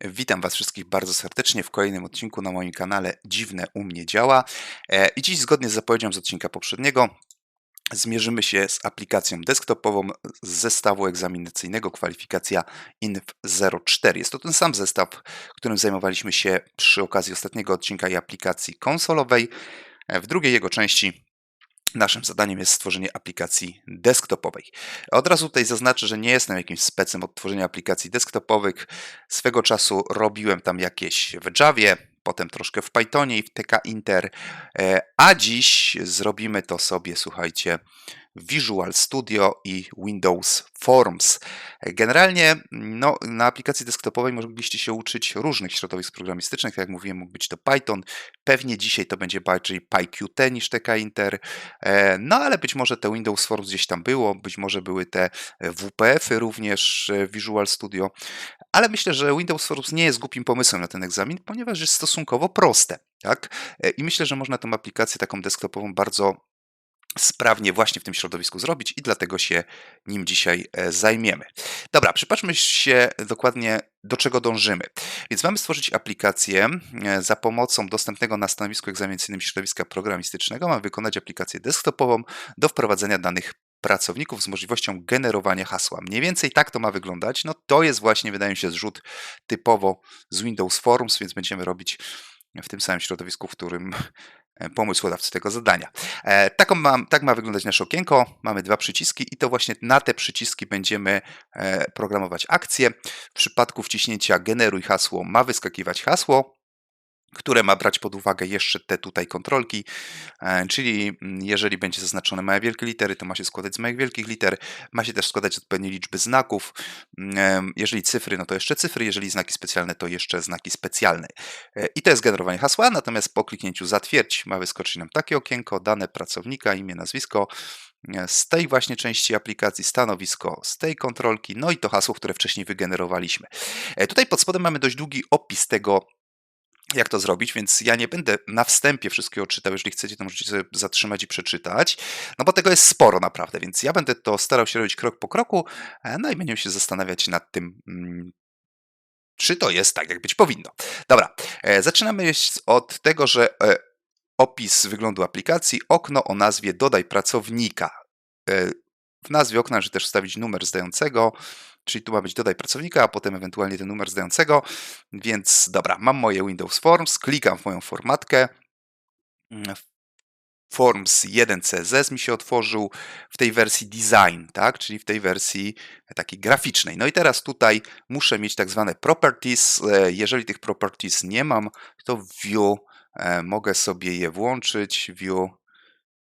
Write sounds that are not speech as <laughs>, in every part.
Witam Was wszystkich bardzo serdecznie w kolejnym odcinku na moim kanale Dziwne u mnie działa. E, I dziś, zgodnie z zapowiedzią z odcinka poprzedniego, zmierzymy się z aplikacją desktopową z zestawu egzaminacyjnego kwalifikacja INF 04. Jest to ten sam zestaw, którym zajmowaliśmy się przy okazji ostatniego odcinka i aplikacji konsolowej. E, W drugiej jego części Naszym zadaniem jest stworzenie aplikacji desktopowej. Od razu tutaj zaznaczę, że nie jestem jakimś specem od tworzenia aplikacji desktopowych. Swego czasu robiłem tam jakieś w Javie, potem troszkę w Pythonie i w TK Inter, e, a dziś zrobimy to sobie, słuchajcie, Visual Studio i Windows Forms. Generalnie no, na aplikacji desktopowej mogliście się uczyć różnych środowisk programistycznych, tak jak mówiłem, mógł być to Python, pewnie dzisiaj to będzie bardziej PyQt niż TK Inter, e, no ale być może te Windows Forms gdzieś tam było, być może były te WPF-y również w Visual Studio, ale myślę, że Windows Forms nie jest głupim pomysłem na ten egzamin, ponieważ jest stosunkowo proste. Tak? E, I myślę, że można tę aplikację taką desktopową bardzo sprawnie właśnie w tym środowisku zrobić i dlatego się nim dzisiaj e, zajmiemy. Dobra, przypatrzmy się dokładnie do czego dążymy. Więc mamy stworzyć aplikację e, za pomocą dostępnego na stanowisku egzaminacyjnym środowiska programistycznego. Mamy wykonać aplikację desktopową do wprowadzenia danych pracowników z możliwością generowania hasła. Mniej więcej tak to ma wyglądać. No to jest właśnie, wydaje mi się, zrzut typowo z Windows Forms, więc będziemy robić w tym samym środowisku, w którym pomysłodawcy tego zadania. E, taką ma, tak ma wyglądać nasze okienko. Mamy dwa przyciski i to właśnie na te przyciski będziemy e, programować akcje. W przypadku wciśnięcia generuj hasło ma wyskakiwać hasło które ma brać pod uwagę jeszcze te tutaj kontrolki, e, czyli mm, jeżeli będzie zaznaczone małe wielkie litery, to ma się składać z małych wielkich liter, ma się też składać odpowiedniej liczby znaków, mm, jeżeli cyfry, no to jeszcze cyfry, jeżeli znaki specjalne, to jeszcze znaki specjalne. E, I to jest generowanie hasła, natomiast po kliknięciu zatwierdź ma wyskoczyć nam takie okienko, dane pracownika, imię, nazwisko, e, z tej właśnie części aplikacji, stanowisko z tej kontrolki, no i to hasło, które wcześniej wygenerowaliśmy. Tutaj pod spodem mamy dość długi opis tego, jak to zrobić, więc ja nie będę na wstępie wszystkiego czytał. Jeżeli chcecie, to możecie sobie zatrzymać i przeczytać, no bo tego jest sporo naprawdę, więc ja będę to starał się robić krok po kroku, e, no i będziemy się zastanawiać nad tym, mm, czy to jest tak, jak być powinno. Dobra, e, zaczynamy od tego, że e, opis wyglądu aplikacji, okno o nazwie dodaj pracownika. W nazwie okna należy też wstawić numer zdającego, czyli tu ma być dodaj pracownika, a potem ewentualnie ten numer zdającego. Więc dobra, mam moje Windows Forms, klikam w moją formatkę. Forms 1CSS mi się otworzył w tej wersji design, tak? czyli w tej wersji takiej graficznej. No i teraz tutaj muszę mieć tak zwane properties. Jeżeli tych properties nie mam, to view e, mogę sobie je włączyć. View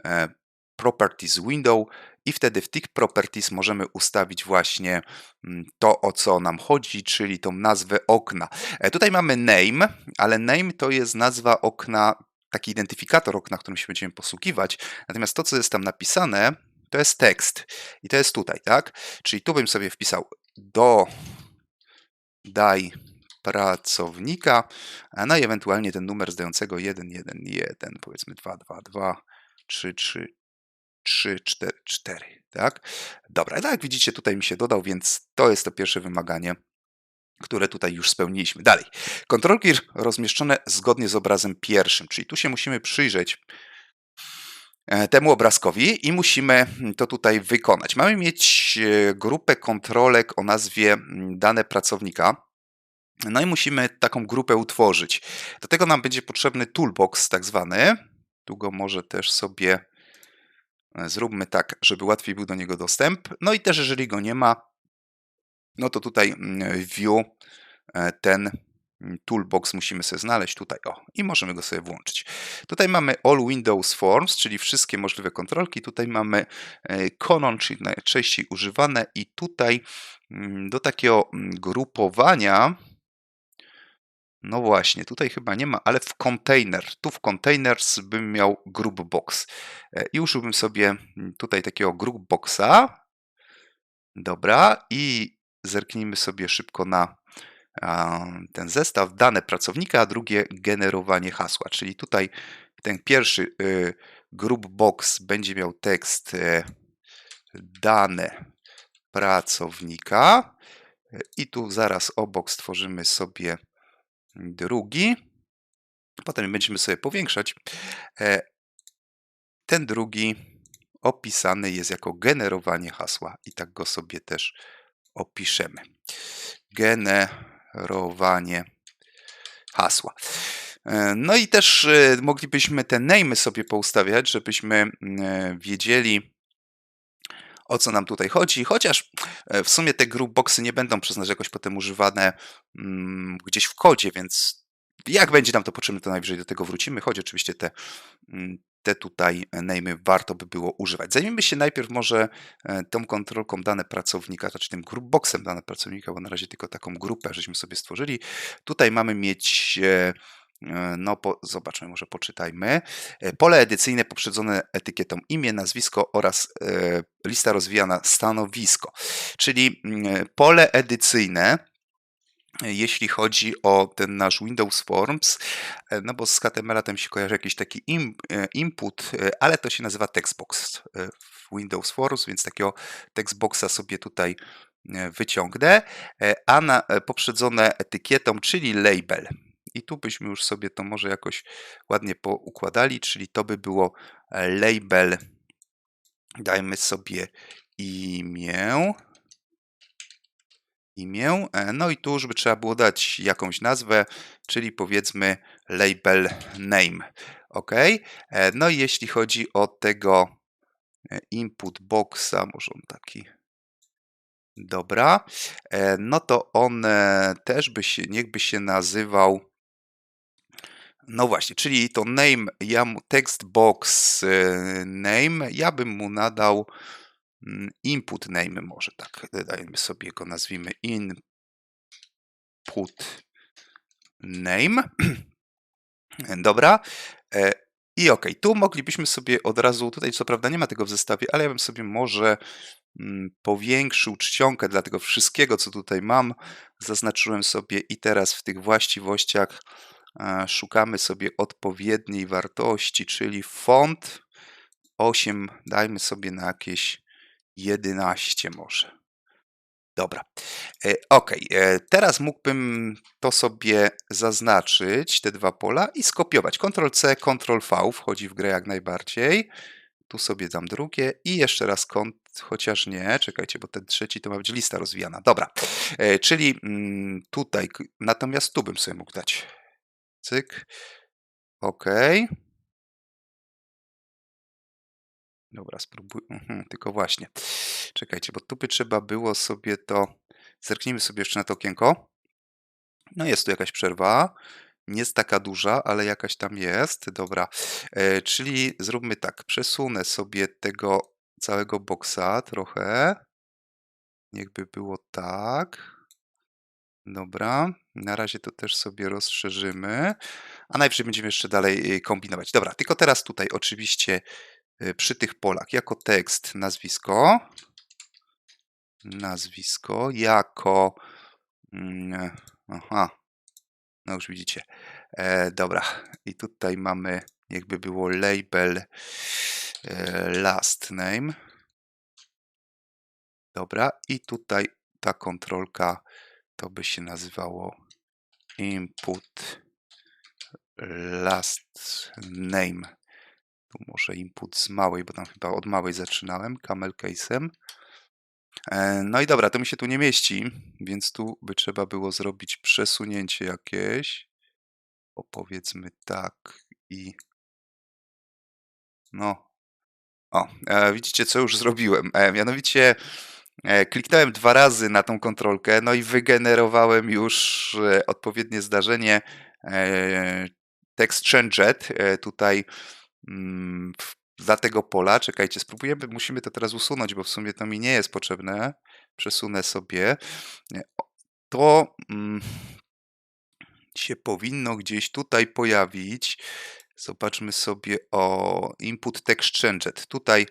e, properties window i wtedy w tych properties możemy ustawić właśnie mm, to, o co nam chodzi, czyli tą nazwę okna. E, tutaj mamy name, ale name to jest nazwa okna, taki identyfikator okna, którym się będziemy posługiwać. Natomiast to, co jest tam napisane, to jest tekst. I to jest tutaj, tak? Czyli tu bym sobie wpisał do daj pracownika, no i ewentualnie ten numer zdającego 111, powiedzmy 222, 33, 3, 4, 4, tak? Dobra, tak jak widzicie, tutaj mi się dodał, więc to jest to pierwsze wymaganie, które tutaj już spełniliśmy. Dalej, kontrolki rozmieszczone zgodnie z obrazem pierwszym, czyli tu się musimy przyjrzeć e, temu obrazkowi i musimy to tutaj wykonać. Mamy mieć e, grupę kontrolek o nazwie dane pracownika. No i musimy taką grupę utworzyć. Do tego nam będzie potrzebny toolbox tak zwany. Tu go może też sobie Zróbmy tak, żeby łatwiej był do niego dostęp. No i też, jeżeli go nie ma, no to tutaj mm, view e, ten mm, toolbox musimy sobie znaleźć tutaj, o, i możemy go sobie włączyć. Tutaj mamy All Windows Forms, czyli wszystkie możliwe kontrolki. Tutaj mamy Conon, e, czyli najczęściej używane i tutaj mm, do takiego grupowania no właśnie, tutaj chyba nie ma, ale w container, tu w containers bym miał group box. E, i użyłbym sobie mm, tutaj takiego group boxa. Dobra, i zerknijmy sobie szybko na ten zestaw, dane pracownika, a drugie generowanie hasła, czyli tutaj ten pierwszy y, group box będzie miał tekst e, dane pracownika, E, I tu zaraz obok stworzymy sobie drugi. Potem będziemy sobie powiększać. E, ten drugi opisany jest jako generowanie hasła i tak go sobie też opiszemy. Generowanie hasła. E, no i też e, moglibyśmy te name sobie poustawiać, żebyśmy mm, wiedzieli, o co nam tutaj chodzi, chociaż w sumie te groupboxy nie będą przez nas jakoś potem używane mm, gdzieś w kodzie, więc jak będzie nam to potrzebne, to najwyżej do tego wrócimy, choć oczywiście te, mm, te tutaj name'y warto by było używać. Zajmijmy się najpierw może e, tą kontrolką dane pracownika, znaczy tym groupboxem dane pracownika, bo na razie tylko taką grupę żeśmy sobie stworzyli. Tutaj mamy mieć e, e, no, po, zobaczmy, może poczytajmy. Pole edycyjne poprzedzone etykietą imię, nazwisko oraz e, lista rozwijana stanowisko. Czyli mm, pole edycyjne jeśli chodzi o ten nasz Windows Forms, e, no bo z HTML-a tam się kojarzy jakiś taki e, input, e, ale to się nazywa textbox w Windows Forms, więc takiego textboxa sobie tutaj wyciągnę, a na, poprzedzone etykietą, czyli label. I tu byśmy już sobie to może jakoś ładnie poukładali, czyli to by było label, dajmy sobie imię, imię. E, no i tu już by trzeba było dać jakąś nazwę, czyli powiedzmy label name. OK. E, no i jeśli chodzi o tego e, input boxa, może on taki. Dobra, no to on też by się, niech by się nazywał. No właśnie, czyli to name, ja mu text box name, ja bym mu nadał Mm, input name może tak, dajmy sobie go, nazwijmy input name. <clears throat> Dobra. E, I ok, tu moglibyśmy sobie od razu, tutaj co prawda nie ma tego w zestawie, ale ja bym sobie może mm, powiększył czcionkę dla tego wszystkiego, co tutaj mam. Zaznaczyłem sobie i teraz w tych właściwościach szukamy sobie odpowiedniej wartości, czyli font 8 dajmy sobie na jakieś 11 może. Dobra. E, ok, e, teraz mógłbym to sobie zaznaczyć, te dwa pola i skopiować. Ctrl-C, Ctrl-V wchodzi w grę jak najbardziej. Tu sobie dam drugie i jeszcze raz kont, chociaż nie, czekajcie, bo ten trzeci to ma być lista rozwijana. Dobra, e, czyli mm, tutaj, natomiast tu bym sobie mógł dać. Cyk. Ok. Dobra, spróbuj. Mhm, tylko właśnie. Czekajcie, bo tu by trzeba było sobie to. Zerknijmy sobie jeszcze na to okienko. No jest tu jakaś przerwa. Nie jest taka duża, ale jakaś tam jest. Dobra. E, czyli zróbmy tak. Przesunę sobie tego całego boksa trochę. Niechby było tak. Dobra. Na razie to też sobie rozszerzymy. A najwyżej będziemy jeszcze dalej y, kombinować. Dobra, tylko teraz tutaj oczywiście Y, przy tych polach jako tekst nazwisko, nazwisko, jako, mm, aha, no już widzicie, e, dobra, i tutaj mamy, jakby było label e, last name, dobra, i tutaj ta kontrolka to by się nazywało input last name tu może input z małej, bo tam chyba od małej zaczynałem, camel case'em. E, no i dobra, to mi się tu nie mieści, więc tu by trzeba było zrobić przesunięcie jakieś. Opowiedzmy tak i... No. O, e, widzicie co już zrobiłem. E, mianowicie kliknąłem dwa razy na tą kontrolkę, no i wygenerowałem już odpowiednie zdarzenie text changed. Tutaj Mm, dla tego pola. Czekajcie, spróbujemy, musimy to teraz usunąć, bo w sumie to mi nie jest potrzebne. Przesunę sobie. To mm, się powinno gdzieś tutaj pojawić. Zobaczmy sobie o input text changed. Tutaj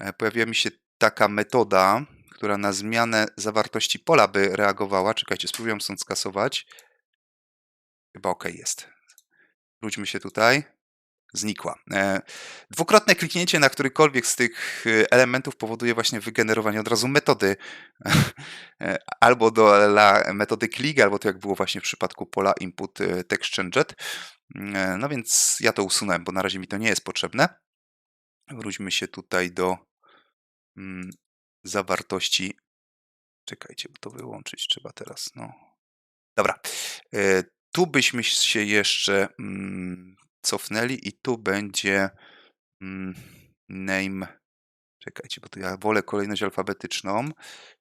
e, pojawia mi się taka metoda, która na zmianę zawartości pola by reagowała. Czekajcie, spróbuję stąd skasować. Chyba ok jest. Wróćmy się tutaj. znikła. E, dwukrotne kliknięcie na którykolwiek z tych e, elementów powoduje właśnie wygenerowanie od razu metody <laughs> e, albo do metody click, albo to jak było właśnie w przypadku pola input text changed. No więc ja to usunąłem, bo na razie mi to nie jest potrzebne. Wróćmy się tutaj do mm, zawartości. Czekajcie, bo to wyłączyć trzeba teraz. No. Dobra. Tu byśmy się jeszcze mm, cofnęli i tu będzie mm, name. Czekajcie, bo to ja wolę kolejność alfabetyczną,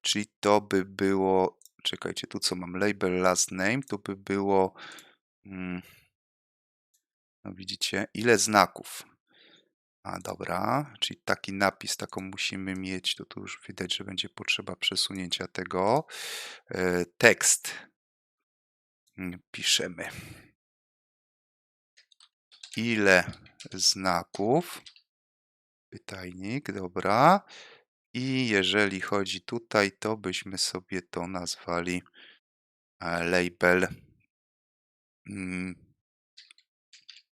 czyli to by było. Czekajcie, tu co mam? Label last name, to by było. Mm, no widzicie, ile znaków? A dobra, czyli taki napis, taką musimy mieć, to tu już widać, że będzie potrzeba przesunięcia tego. E, tekst mm, piszemy ile znaków. Pytajnik, dobra. I jeżeli chodzi tutaj, to byśmy sobie to nazwali e, label mm,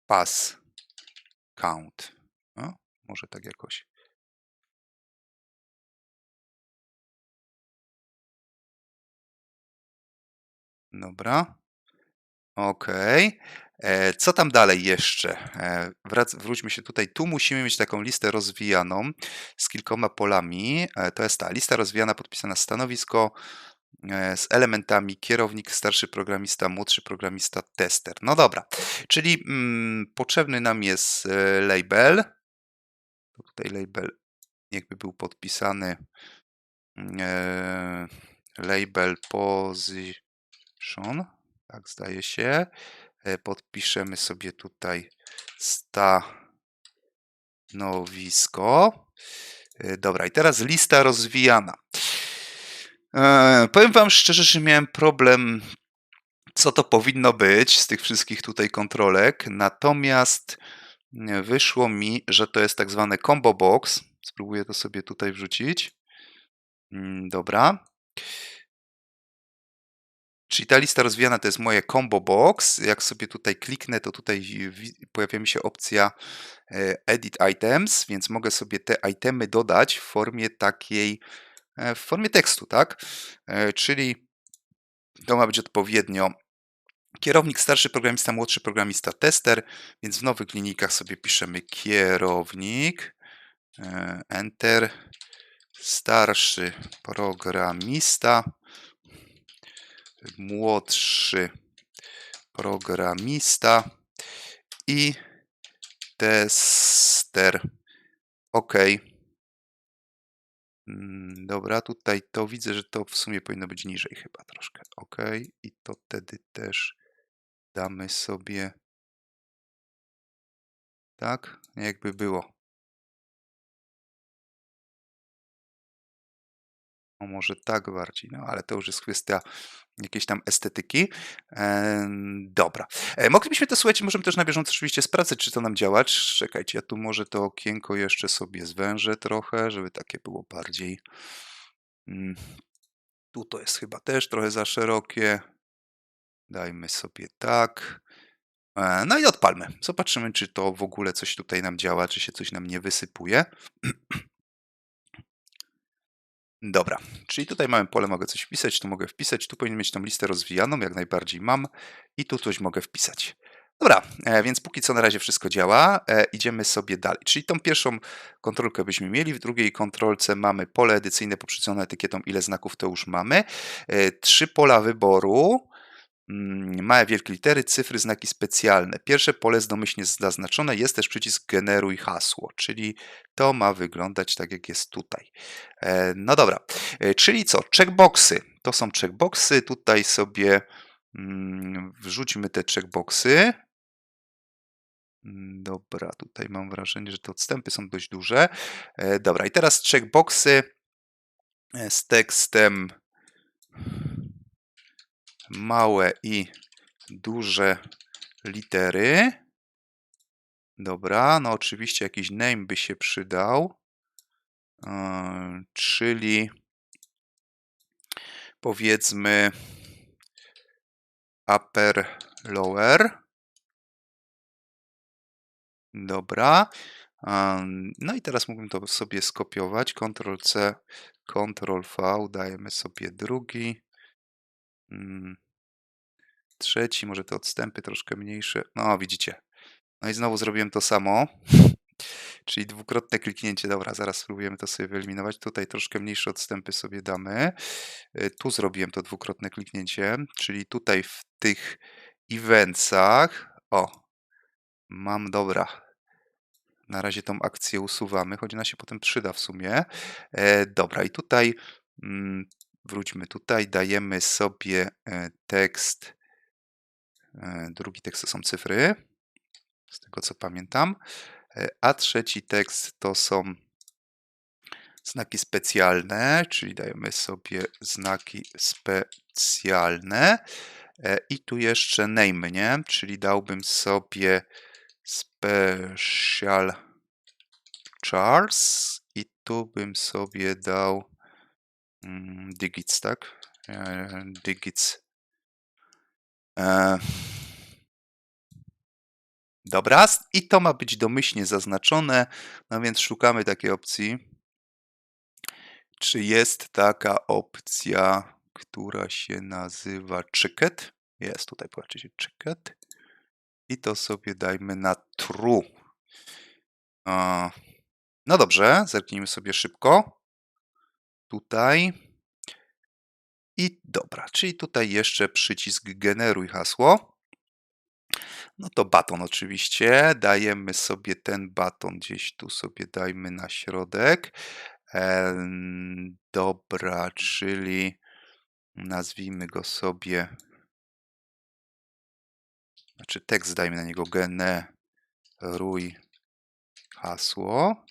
pass count. No, może tak jakoś. Dobra. Okej. E, co tam dalej jeszcze? E, wrac wróćmy się tutaj. Tu musimy mieć taką listę rozwijaną z kilkoma polami. E, to jest ta lista rozwijana, podpisana stanowisko z elementami kierownik, starszy programista, młodszy programista, tester. No dobra, czyli mm, potrzebny nam jest label. Tutaj label jakby był podpisany e, label position, tak zdaje się. E, podpiszemy sobie tutaj stanowisko. E, dobra, i teraz lista rozwijana. E, powiem Wam szczerze, że miałem problem, co to powinno być z tych wszystkich tutaj kontrolek. Natomiast wyszło mi, że to jest tak zwane combo box. Spróbuję to sobie tutaj wrzucić. Mm, dobra. Czyli ta lista rozwijana to jest moje combo box. Jak sobie tutaj kliknę, to tutaj pojawia mi się opcja e, edit items, więc mogę sobie te itemy dodać w formie takiej, e, w formie tekstu, tak? E, czyli to ma być odpowiednio kierownik, starszy programista, młodszy programista, tester, więc w nowych linijkach sobie piszemy kierownik, enter, starszy programista, młodszy programista i tester. OK. Mm, dobra, tutaj to widzę, że to w sumie powinno być niżej chyba troszkę. OK. I to wtedy też damy sobie tak, jakby było. No może tak bardziej, no ale to już jest kwestia jakiejś tam estetyki. E, dobra. E, moglibyśmy to, słuchajcie, możemy też na bieżąco oczywiście sprawdzać, czy to nam działa. Czekajcie, ja tu może to okienko jeszcze sobie zwężę trochę, żeby takie było bardziej... Mm, tu to jest chyba też trochę za szerokie. Dajmy sobie tak. E, no i odpalmy. Zobaczymy, czy to w ogóle coś tutaj nam działa, czy się coś nam nie wysypuje. <clears throat> Dobra, czyli tutaj mamy pole, mogę coś wpisać, tu mogę wpisać, tu powinien mieć tą listę rozwijaną, jak najbardziej mam i tu coś mogę wpisać. Dobra, e, więc póki co na razie wszystko działa, e, idziemy sobie dalej. Czyli tą pierwszą kontrolkę byśmy mieli, w drugiej kontrolce mamy pole edycyjne poprzedzone etykietą ile znaków to już mamy, trzy pola wyboru, małe wielkie litery, cyfry, znaki specjalne. Pierwsze pole jest domyślnie zaznaczone, jest też przycisk generuj hasło, czyli to ma wyglądać tak jak jest tutaj. E, no dobra, e, czyli co? Checkboxy. To są checkboxy, tutaj sobie mm, wrzućmy te checkboxy. Mm, dobra, tutaj mam wrażenie, że te odstępy są dość duże. E, dobra, i teraz checkboxy z tekstem małe i duże litery. Dobra, no oczywiście jakiś name by się przydał, yy, czyli powiedzmy upper, lower. Dobra. Am, No i teraz mógłbym to sobie skopiować. Ctrl C, Ctrl V, dajemy sobie drugi. Mm, Trzeci, może te odstępy troszkę mniejsze. No, widzicie. No i znowu zrobiłem to samo. <laughs> Czyli dwukrotne kliknięcie. Dobra, zaraz spróbujemy to sobie wyeliminować. Tutaj troszkę mniejsze odstępy sobie damy. Y, Tu zrobiłem to dwukrotne kliknięcie, czyli tutaj w tych eventsach. O, mam dobra. Na razie tą akcję usuwamy, choć ona się potem przyda w sumie. E, dobra, i tutaj mm, wróćmy tutaj, dajemy sobie e, tekst. E, drugi tekst to są cyfry, z tego co pamiętam. E, a trzeci tekst to są znaki specjalne, czyli dajemy sobie znaki specjalne. I tu jeszcze name, nie? Czyli dałbym sobie special chars i tu bym sobie dał digits, tak? E, digits. E, Dobra, i to ma być domyślnie zaznaczone, no więc szukamy takiej opcji. Czy jest taka opcja, która się nazywa Chicket? Jest tutaj, patrzcie, Chicket. I to sobie dajmy na true. No dobrze, zerknijmy sobie szybko. Tutaj. I dobra, czyli tutaj jeszcze przycisk generuj hasło. No to baton oczywiście. Dajemy sobie ten baton gdzieś tu sobie dajmy na środek. Dobra, czyli nazwijmy go sobie. Znaczy tekst dajmy na niego generuj hasło.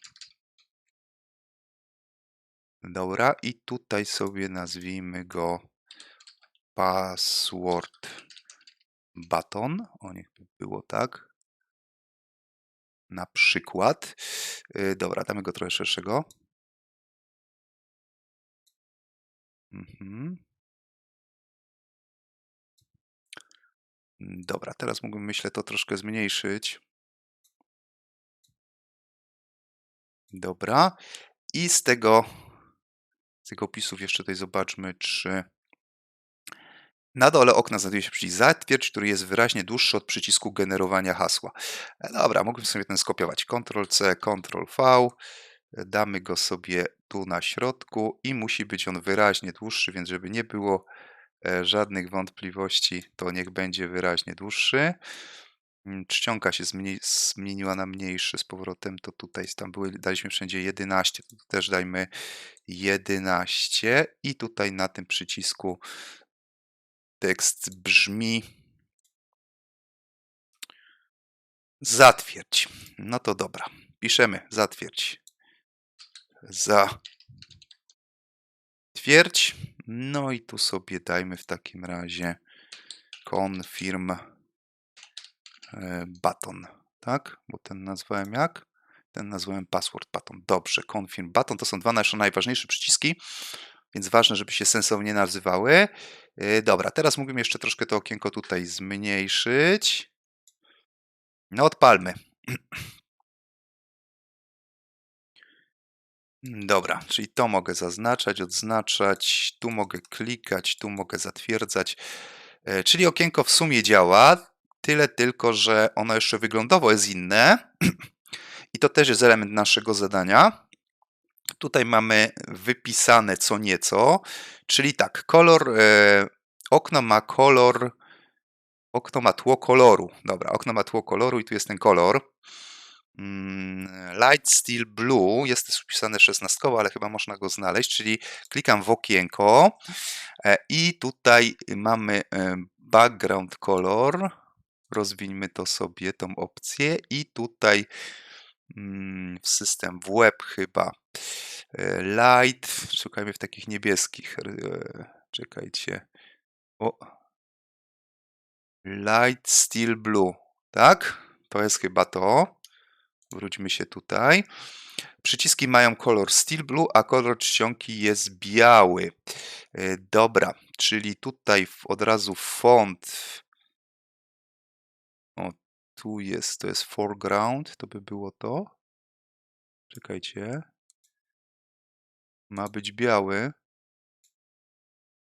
Dobra, i tutaj sobie nazwijmy go password button. O, niech by było tak. Na przykład. Y, Dobra, damy go trochę szerszego. Mhm. Dobra, teraz mógłbym, myślę, to troszkę zmniejszyć. Dobra. I z tego, z tego opisów jeszcze tutaj zobaczmy, czy na dole okna znajduje się przycisk zatwierdź, który jest wyraźnie dłuższy od przycisku generowania hasła. E, Dobra, mógłbym sobie ten skopiować. Ctrl C, Ctrl V. Damy go sobie tu na środku i musi być on wyraźnie dłuższy, więc żeby nie było e, żadnych wątpliwości, to niech będzie wyraźnie dłuższy. Mm, Czcionka się zmieni, zmieniła na mniejszy z powrotem, to tutaj tam były, daliśmy wszędzie 11, to też dajmy 11 i tutaj na tym przycisku tekst brzmi zatwierdź. No to dobra, piszemy zatwierdź. Zatwierdź. No i tu sobie dajmy w takim razie confirm button, tak? Bo ten nazwałem jak? Ten nazwałem password button. Dobrze, confirm button to są dwa nasze najważniejsze przyciski, więc ważne, żeby się sensownie nazywały. E, Dobra, teraz mógłbym jeszcze troszkę to okienko tutaj zmniejszyć. No odpalmy. <clears throat> Dobra, czyli to mogę zaznaczać, odznaczać, tu mogę klikać, tu mogę zatwierdzać. E, Czyli okienko w sumie działa, tyle tylko, że ono jeszcze wyglądowo jest inne. <clears throat> I to też jest element naszego zadania. Tutaj mamy wypisane co nieco, czyli tak, kolor, e, okno ma kolor, okno ma tło koloru. Dobra, okno ma tło koloru i tu jest ten kolor. Mm, Light Steel Blue jest też wpisane szesnastkowo, ale chyba można go znaleźć, czyli klikam w okienko e, i tutaj mamy e, background color. Rozwińmy to sobie, tą opcję i tutaj mm, w system w web chyba e, light, szukajmy w takich niebieskich, e, czekajcie, o, light steel blue, tak? To jest chyba to. Wróćmy się tutaj. Przyciski mają kolor steel blue, a kolor czcionki jest biały. E, Dobra, czyli tutaj od razu font. Tu jest? To jest foreground, to by było to. Czekajcie. Ma być biały.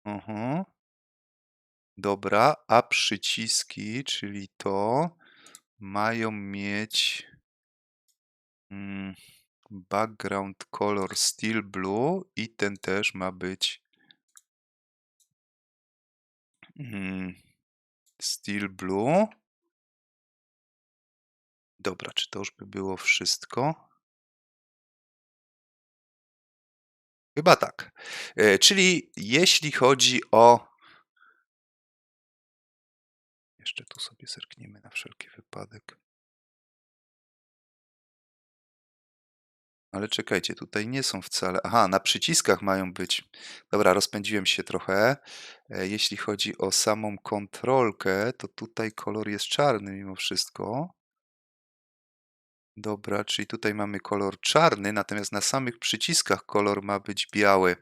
Mhm. Dobra, a przyciski, czyli to, mają mieć mm, background color steel blue i ten też ma być mm, steel blue. Dobra, czy to już by było wszystko? Chyba tak. E, czyli jeśli chodzi o jeszcze tu sobie zerkniemy na wszelki wypadek. Ale czekajcie, tutaj nie są wcale. Aha, na przyciskach mają być. Dobra, rozpędziłem się trochę. E, Jeśli chodzi o samą kontrolkę, to tutaj kolor jest czarny mimo wszystko. Dobra, czyli tutaj mamy kolor czarny, natomiast na samych przyciskach kolor ma być biały.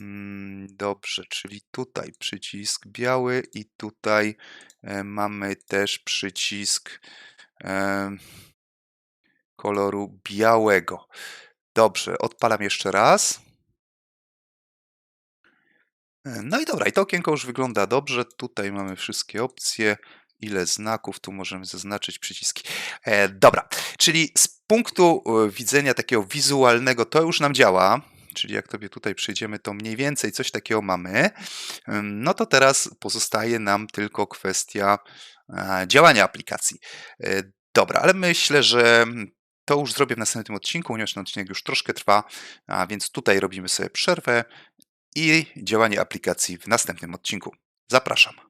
Mm, Dobrze, czyli tutaj przycisk biały i tutaj e, mamy też przycisk e, koloru białego. Dobrze, odpalam jeszcze raz. E, No i dobra, i to okienko już wygląda dobrze. Tutaj mamy wszystkie opcje. Ile znaków, tu możemy zaznaczyć przyciski. E, dobra, czyli z punktu e, widzenia takiego wizualnego to już nam działa. Czyli jak sobie tutaj przejdziemy, to mniej więcej coś takiego mamy. No to teraz pozostaje nam tylko kwestia e, działania aplikacji. E, Dobra, ale myślę, że to już zrobię w następnym odcinku, ponieważ ten odcinek już troszkę trwa, a więc tutaj robimy sobie przerwę i działanie aplikacji w następnym odcinku. Zapraszam.